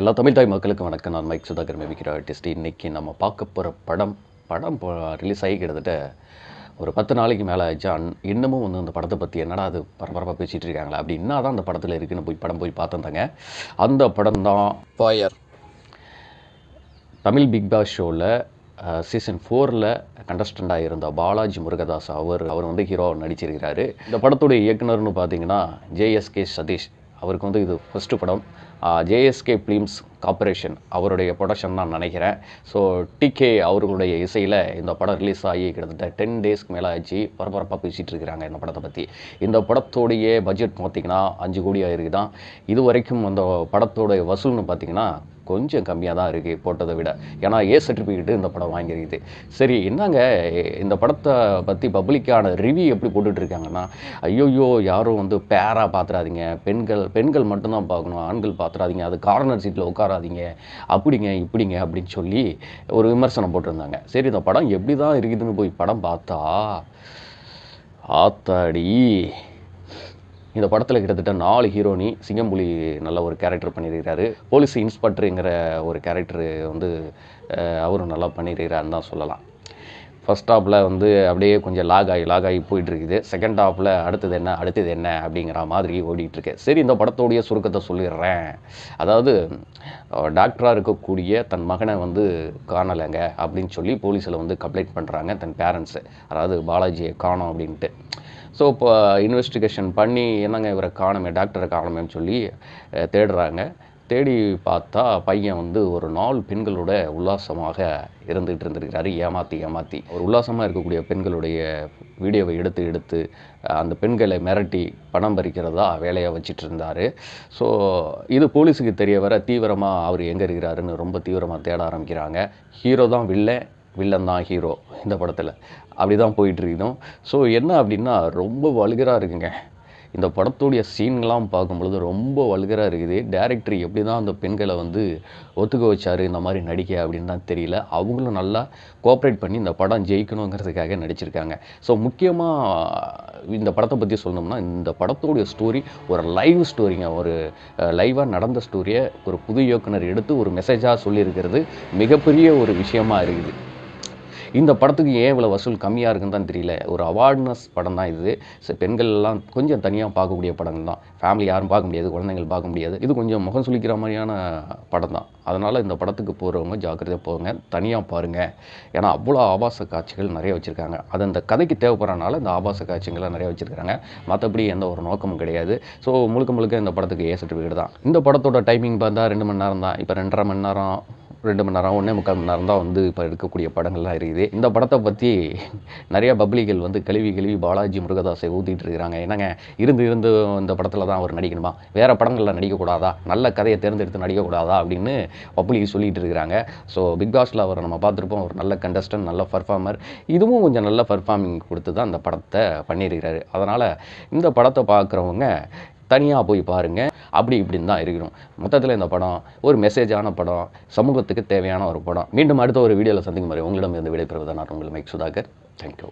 எல்லா தமிழ் தாய் மக்களுக்கும் வணக்கம். நான் மைக் சுதாகர் மேபிக்கிற ஆர்டிஸ்ட் இன்னைக்கு நம்ம பார்க்க போகிற படம் படம் ரிலீஸ் ஆகி கிட்டத்தட்ட ஒரு பத்து நாளைக்கு மேலே ஆயிடுச்சு. அன் இன்னமும் வந்து அந்த படத்தை பற்றி என்னடா அது பரபரப்பாக பேசிகிட்டு இருக்காங்களா? அப்படி என்ன தான் அந்த படத்தில் இருக்குன்னு போய் படம் போய் பார்த்துருந்தாங்க அந்த படம் தான் ஃபயர் தமிழ் பிக் பாஸ் ஷோவில் சீசன் ஃபோரில் கண்டஸ்டண்டாக இருந்த பாலாஜி முருகதாஸ் அவர் அவர் வந்து ஹீரோ நடிச்சிருக்கிறாரு. இந்த படத்துடைய இயக்குனர்னு பார்த்தீங்கன்னா ஜேஎஸ்கே சதீஷ். அவருக்கு வந்து இது ஃபஸ்ட்டு படம். ஜேஎஸ்கே ஃபிலிம்ஸ் கார்பரேஷன் அவருடைய ப்ரொடக்ஷன் நான் நினைக்கிறேன். ஸோ டிகே அவர்களுடைய இசையில் இந்த படம் ரிலீஸ் ஆகி கிட்டத்தட்ட டென் டேஸ்க்கு மேலே ஆச்சு பரபரப்பாக பேசிகிட்டு இருக்கிறாங்க இந்த படத்தை பற்றி இந்த படத்தோடைய பட்ஜெட் பார்த்தீங்கன்னா அஞ்சு கோடி ஆயிருக்கு தான் இது வரைக்கும் அந்த படத்தோடைய வசூல்னு பார்த்தீங்கன்னா கொஞ்சம் கம்மியாக தான் இருக்குது போட்டதை விட. ஏன்னா ஏ சர்டிஃபிகேட்டு இந்த படம் வாங்கியிருக்குது சரி என்னங்க இந்த படத்தை பற்றி பப்ளிக்கான ரிவ்யூ எப்படி போட்டுட்ருக்காங்கன்னா ஐயோயோ யாரும் வந்து பேராக பார்த்துறாதீங்க பெண்கள் பெண்கள் மட்டும்தான் பார்க்கணும் ஆண்கள் பார்த்துறாதீங்க அது கார்னர் சீட்டில் உட்காராதீங்க. அப்படிங்க இப்படிங்க அப்படின்னு சொல்லி ஒரு விமர்சனம் போட்டிருந்தாங்க. சரி இந்த படம் எப்படி தான் இருக்குதுன்னு போய் படம் பார்த்தா ஆத்தாடி. இந்த படத்தில் கிட்டத்தட்ட நாலு ஹீரோனி சிங்கம்புலி நல்ல ஒரு கேரக்டர் பண்ணியிருக்கிறாரு. போலீஸ் இன்ஸ்பெக்டருங்கிற ஒரு கேரக்டரு வந்து அவரும் நல்லா பண்ணியிருக்கிறாருன்னு தான் சொல்லலாம். ஃபஸ்ட் ஹாப்பில் வந்து அப்படியே கொஞ்சம் லாக் ஆகி லாக் ஆகி போயிட்டுருக்குது. செகண்ட் ஹாப்பில் அடுத்தது என்ன அடுத்தது என்ன அப்படிங்கிற மாதிரி ஓடிட்டுருக்கு. சரி இந்த படத்தோடைய சுருக்கத்தை சொல்லிடுறேன். அதாவது டாக்டராக இருக்கக்கூடிய தன் மகனை வந்து காணலைங்க அப்படின்னு சொல்லி போலீஸில் வந்து கம்ப்ளைண்ட் பண்ணுறாங்க தன் பேரண்ட்ஸு அதாவது பாலாஜியை காணோம் அப்படின்ட்டு. ஸோ இப்போ இன்வெஸ்டிகேஷன் பண்ணி என்னங்க இவரை காணுமே டாக்டரை காணுமேன்னு சொல்லி தேடுறாங்க. தேடி பார்த்தா பையன் வந்து ஒரு நாலு பெண்களோட உல்லாசமாக இருந்துகிட்டு இருந்திருக்கிறாரு. ஏமாற்றி ஏமாற்றி ஒரு உல்லாசமாக இருக்கக்கூடிய பெண்களுடைய வீடியோவை எடுத்து எடுத்து அந்த பெண்களை மிரட்டி பணம் பறிக்கிறதா வேலையாக வச்சுட்டு இருந்தார். ஸோ இது போலீஸுக்கு தெரிய வர தீவிரமாக அவர் எங்கே இருக்கிறாருன்னு ரொம்ப தீவிரமாக தேட ஆரம்பிக்கிறாங்க. ஹீரோ தான் வில்லை வில்லன் தான் ஹீரோ இந்த படத்தில். அப்படி தான் போயிட்டுருக்கோம் ஸோ என்ன அப்படின்னா ரொம்ப வல்கராக இருக்குங்க. இந்த படத்துடைய சீன்கள்லாம் பார்க்கும்பொழுது ரொம்ப வல்கராக இருக்குது. டேரக்டர் எப்படி தான் அந்த பெண்களை வந்து ஒத்துக்க வச்சார் இந்த மாதிரி நடிக்க அப்படின்னு தான் தெரியல. அவங்களும் நல்லா கோஆப்ரேட் பண்ணி இந்த படம் ஜெயிக்கணுங்கிறதுக்காக நடிச்சிருக்காங்க. ஸோ முக்கியமாக இந்த படத்தை பற்றி சொல்லணும்னா இந்த படத்தோடைய ஸ்டோரி ஒரு லைவ் ஸ்டோரிங்க ஒரு லைவாக நடந்த ஸ்டோரியை ஒரு புது இயக்குனர் எடுத்து ஒரு மெசேஜாக சொல்லியிருக்கிறது மிகப்பெரிய ஒரு விஷயமாக இருக்குது. இந்த படத்துக்கு ஏன் இவ்வளோ வசூல் கம்மியாக இருக்குன்னு தான் தெரியல. ஒரு அவார்ட்னஸ் படம் தான் இது. ஸோ பெண்கள் எல்லாம் கொஞ்சம் தனியாக பார்க்கக்கூடிய படங்கள் தான். ஃபேமிலி யாரும் பார்க்க முடியாது குழந்தைகள் பார்க்க முடியாது. இது கொஞ்சம் முகம் சுளிக்கிற மாதிரியான படம் தான். அதனால் இந்த படத்துக்கு போகிறவங்க ஜாக்கிரதையாக போங்க தனியாக பாருங்கள் ஏன்னா அவ்வளோ ஆபாச காட்சிகள் நிறைய வச்சுருக்காங்க. அது அந்த கதைக்கு தேவைப்படுறனால இந்த ஆபாச காட்சிகளை நிறைய வச்சுருக்காங்க. மற்றபடி எந்த ஒரு நோக்கமும் கிடையாது. ஸோ முழுக்க முழுக்க இந்த படத்துக்கு ஏ சர்டிஃபிகேட் தான். இந்த படத்தோட டைமிங் பார்த்தா ரெண்டு மணி நேரம் தான் இப்போ ரெண்டரை மணி நேரம் ரெண்டு மணி நேரம் ஒன்றே முக்கால் மணி நேரம் தான் வந்து இப்போ எடுக்கக்கூடிய படங்கள்லாம் இருக்குது. இந்த படத்தை பற்றி நிறைய பப்ளிகள் வந்து கழுவி கழுவி பாலாஜி முருகதாஸை ஊற்றிட்டு இருக்கிறாங்க. என்னங்க? இருந்து இருந்து இந்த படத்தில் தான் அவர் நடிக்கணுமா? வேறு படங்களில் நடிக்கக்கூடாதா? நல்ல கதையை தேர்ந்தெடுத்து நடிக்கக்கூடாதா? அப்படின்னு பப்ளிக் சொல்லிட்டு இருக்கிறாங்க. ஸோ பிக் பாஸில் அவரை நம்ம பார்த்துருப்போம். ஒரு நல்ல கண்டஸ்டன் நல்ல பர்ஃபார்மர் இதுவும் கொஞ்சம் நல்ல பர்ஃபார்மிங் கொடுத்து தான் அந்த படத்தை பண்ணியிருக்கிறாரு. அதனால் இந்த படத்தை பார்க்குறவங்க தனியாக போய் பாருங்கள் அப்படி இப்படின்னு தான் இருக்கணும் மொத்தத்தில் இந்த படம் ஒரு மெசேஜான படம் சமூகத்துக்கு தேவையான ஒரு படம். மீண்டும் அடுத்த ஒரு வீடியோவில் சந்திக்கும் மாதிரி உங்களிடம் இருந்து விடைபெறுவதை நான் உங்கள் மைக் சுதாகர். தேங்க்யூ